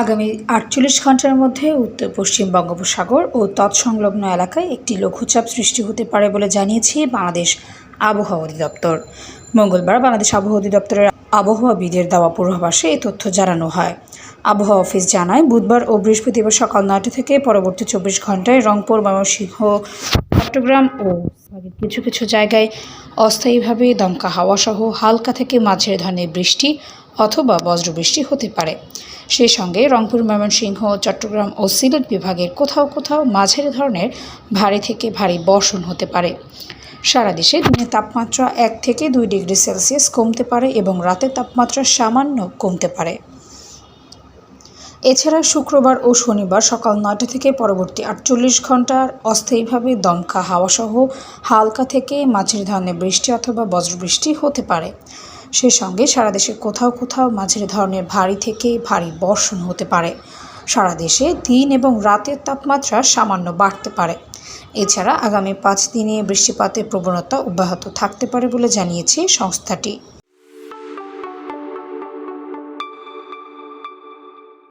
আগামী আটচল্লিশ ঘণ্টার মধ্যে উত্তর পশ্চিম বঙ্গোপসাগর ও তৎসংলগ্ন এলাকায় একটি লঘুচাপ সৃষ্টি হতে পারে বলে জানিয়েছে বাংলাদেশ আবহাওয়া অধিদপ্তর। মঙ্গলবার বাংলাদেশ আবহাওয়া অধিদপ্তরের আবহাওয়াবিদের দেওয়া পূর্বাভাসে এই তথ্য জানানো হয়। আবহাওয়া অফিস জানায়, বুধবার ও বৃহস্পতিবার সকাল নয়টা থেকে পরবর্তী চব্বিশ ঘন্টায় রংপুর, ময়মনসিংহ, চট্টগ্রাম ও কিছু কিছু জায়গায় অস্থায়ীভাবে দমকা হাওয়াসহ হালকা থেকে মাঝের ধরনের বৃষ্টি অথবা বজ্রবৃষ্টি হতে পারে। সেই সঙ্গে রংপুর ময়মনসিংহ, চট্টগ্রাম ও সিলেট বিভাগের কোথাও কোথাও মাঝের ধরনের ভারী থেকে ভারী বর্ষণ হতে পারে। সারা দেশে দিনের তাপমাত্রা এক থেকে দুই ডিগ্রি সেলসিয়াস কমতে পারে এবং রাতের তাপমাত্রা সামান্য কমতে পারে। এছাড়া শুক্রবার ও শনিবার সকাল নয়টা থেকে পরবর্তী আটচল্লিশ ঘণ্টার অস্থায়ীভাবে দমকা হাওয়াসহ হালকা থেকে মাঝের ধরনের বৃষ্টি অথবা বজ্রবৃষ্টি হতে পারে। সে সঙ্গে সারা দেশে কোথাও কোথাও মাঝের ধরনের ভারী থেকে ভারী বর্ষণ হতে পারে। সারা দেশে দিন এবং রাতের তাপমাত্রা সামান্য বাড়তে পারে। এছাড়া আগামী পাঁচ দিনে বৃষ্টিপাতের প্রবণতা অব্যাহত থাকতে পারে বলে জানিয়েছে সংস্থাটি।